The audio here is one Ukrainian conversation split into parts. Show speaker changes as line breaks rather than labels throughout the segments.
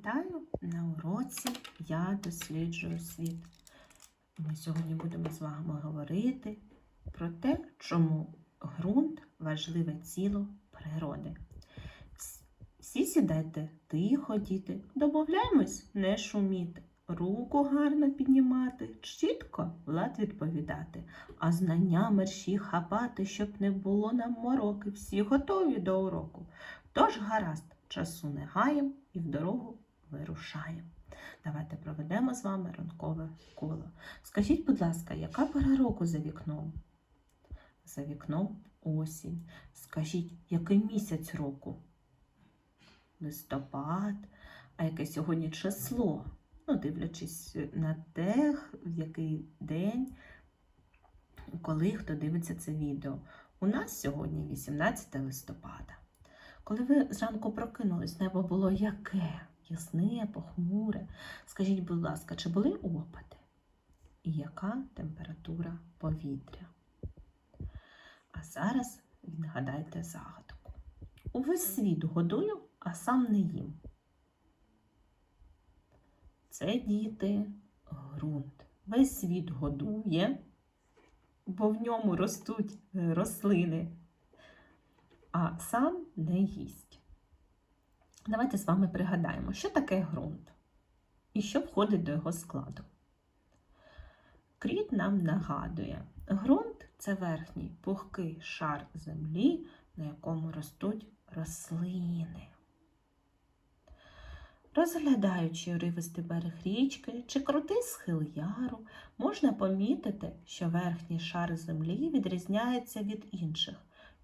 Вітаю на уроці Я досліджую світ. Ми сьогодні будемо з вами говорити про те, чому ґрунт важливе ціло природи. Всі сідайте тихо, діти, домовляємось не шуміти, руку гарно піднімати, чітко влад відповідати, а знання мерщі хапати, щоб не було нам мороки. Всі готові до уроку. Тож гаразд, часу не гаєм і в дорогу вирушаємо. Давайте проведемо з вами ранкове коло. Скажіть, будь ласка, яка пора року за вікном? За вікном осінь. Скажіть, який місяць року? Листопад. А яке сьогодні число? Ну, дивлячись на те, в який день, коли хто дивиться це відео. У нас сьогодні 18 листопада. Коли ви зранку прокинулись, небо було яке? Ясне, похмуре. Скажіть, будь ласка, чи були опади? І яка температура повітря? А зараз відгадайте загадку. Увесь світ годую, а сам не їм. Це діти ґрунт. Весь світ годує, бо в ньому ростуть е, рослини, а сам не їсть. Давайте з вами пригадаємо, що таке ґрунт і що входить до його складу. Кріт нам нагадує, ґрунт це верхній пухкий шар землі, на якому ростуть рослини. Розглядаючи уривистий берег річки чи крутий схил яру, можна помітити, що верхній шар землі відрізняється від інших.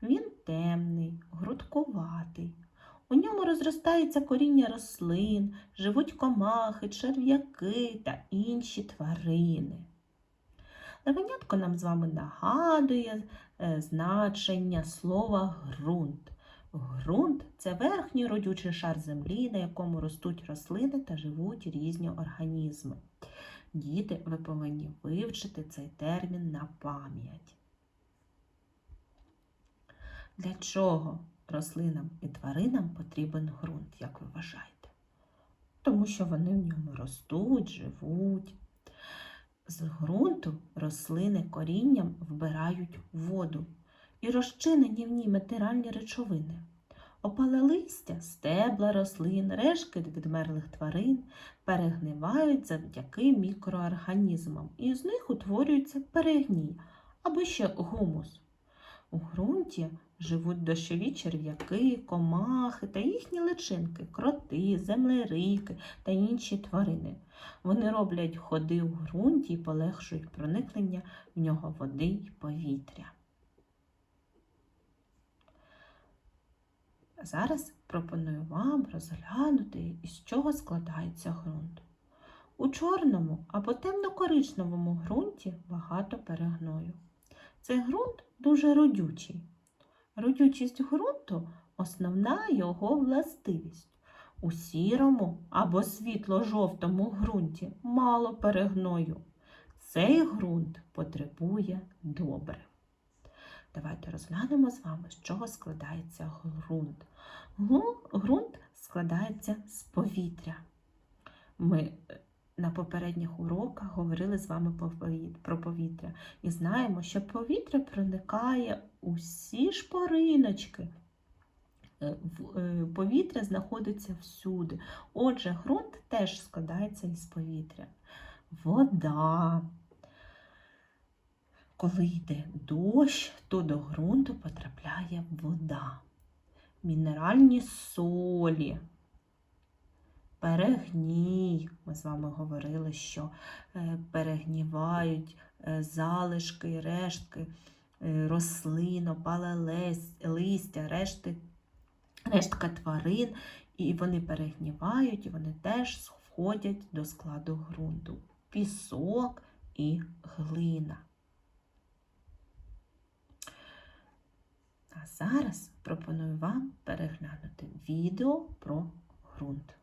Він темний, грудкуватий. У ньому розростається коріння рослин, живуть комахи, черв'яки та інші тварини. Левенятко нам з вами нагадує е, значення слова ґрунт. Ґрунт це верхній родючий шар землі, на якому ростуть рослини та живуть різні організми. Діти, ви повинні вивчити цей термін на пам'ять. Для чого рослинам і тваринам потрібен ґрунт, як ви вважаєте? Тому що вони в ньому ростуть, живуть. З ґрунту рослини корінням вбирають воду і розчинені в ній матеріальні речовини. Опале листя, стебла рослин, решки відмерлих тварин перегнивають завдяки мікроорганізмам, і з них утворюється перегній або ще гумус. У ґрунті живуть дощові черв'яки, комахи та їхні личинки, кроти, землерийки та інші тварини. Вони роблять ходи у ґрунті і полегшують проникнення в нього води й повітря. Зараз пропоную вам розглянути, із чого складається ґрунт. У чорному або темно-коричневому ґрунті багато перегною. Цей ґрунт дуже родючий. Родючість ґрунту основна його властивість. У сірому або світло-жовтому ґрунті мало перегною. Цей ґрунт потребує добре. Давайте розглянемо з вами, з чого складається ґрунт. Ґрунт складається з повітря. Ми е, на попередніх уроках говорили з вами про повітря і знаємо, що повітря проникає у всі шпориночки. Е, е, Повітря знаходиться всюди. Отже, ґрунт теж складається із повітря. Вода. Коли йде дощ, то до ґрунту потрапляє вода. Мінеральні солі, перегній. Ми з вами говорили, що е, перегнівають е, залишки, рештки е, рослин, опале листя, решти, рештка тварин, і вони перегнівають, і вони теж входять до складу ґрунту. Пісок і глина. А зараз пропоную вам переглянути відео про ґрунт.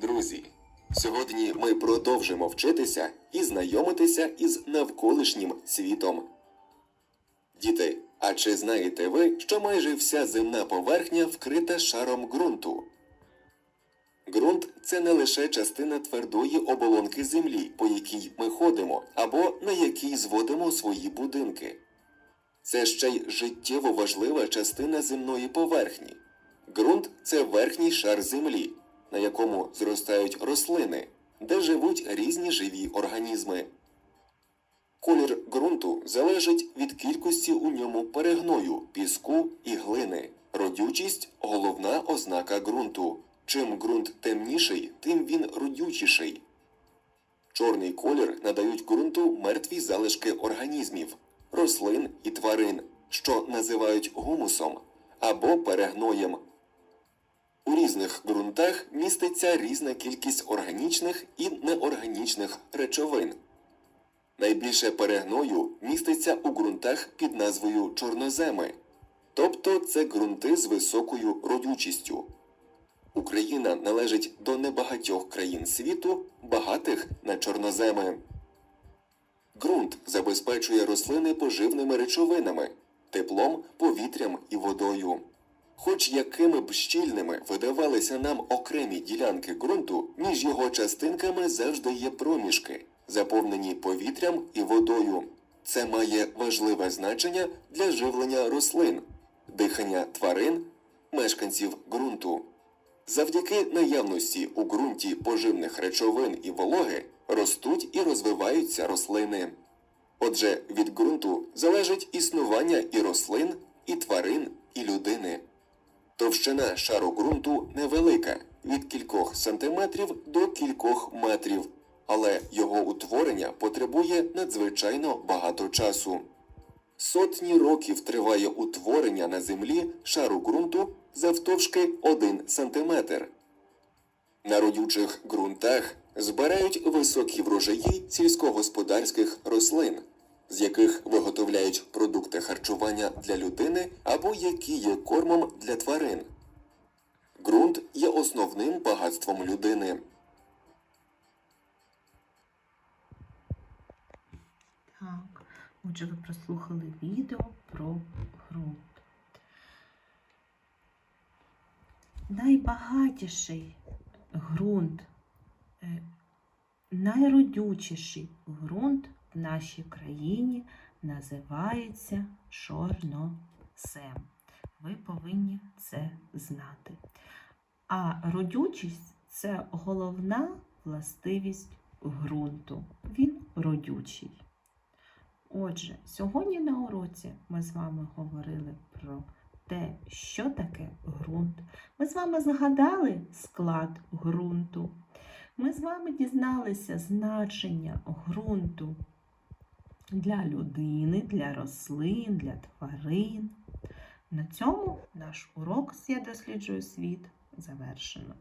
Друзі! Сьогодні ми продовжимо вчитися і знайомитися із навколишнім світом. Діти, А чи знаєте ви, що майже вся земна поверхня вкрита шаром ґрунту? Ґрунт це не лише частина твердої оболонки землі, по якій ми ходимо, або на якій зводимо свої будинки. Це ще й життєво важлива частина земної поверхні. Ґрунт це верхній шар землі, на якому зростають рослини, де живуть різні живі організми. Колір ґрунту залежить від кількості у ньому перегною, піску і глини. Родючість головна ознака ґрунту. Чим ґрунт темніший, тим він родючіший. Чорний колір надають ґрунту мертві залишки організмів, рослин і тварин, що називають гумусом або перегноєм. У різних ґрунтах міститься різна кількість органічних і неорганічних речовин. Найбільше перегною міститься у ґрунтах під назвою чорноземи, тобто це ґрунти з високою родючістю. Україна належить до небагатьох країн світу, багатих на чорноземи. Ґрунт забезпечує рослини поживними речовинами, теплом, повітрям і водою. Хоч якими б щільними видавалися нам окремі ділянки ґрунту, між його частинками завжди є проміжки, заповнені повітрям і водою. Це має важливе значення для живлення рослин, дихання тварин, мешканців ґрунту. Завдяки наявності у ґрунті поживних речовин і вологи ростуть і розвиваються рослини. Отже, від ґрунту залежить існування і рослин, і тварин, і людини. Товщина шару ґрунту невелика від кількох сантиметрів до кількох метрів, але його утворення потребує надзвичайно багато часу. Сотні років триває утворення на землі шару ґрунту завтовшки 1 сантиметр. На родючих ґрунтах збирають високі врожаї сільськогосподарських рослин, з яких виготовляють продукти харчування для людини або які є кормом для тварин. Ґрунт є основним багатством людини.
Так, отже, ви прослухали відео про ґрунт. Найбагатіший ґрунт, е, найродючіший ґрунт в нашій країні називається чорнозем. Ви повинні це знати. А родючість це головна властивість ґрунту. Він родючий. Отже, сьогодні на уроці ми з вами говорили про те, що таке ґрунт. Ми з вами згадали склад ґрунту. Ми з вами дізналися значення ґрунту для людини, для рослин, для тварин. На цьому наш урок з «Я досліджую світ завершено.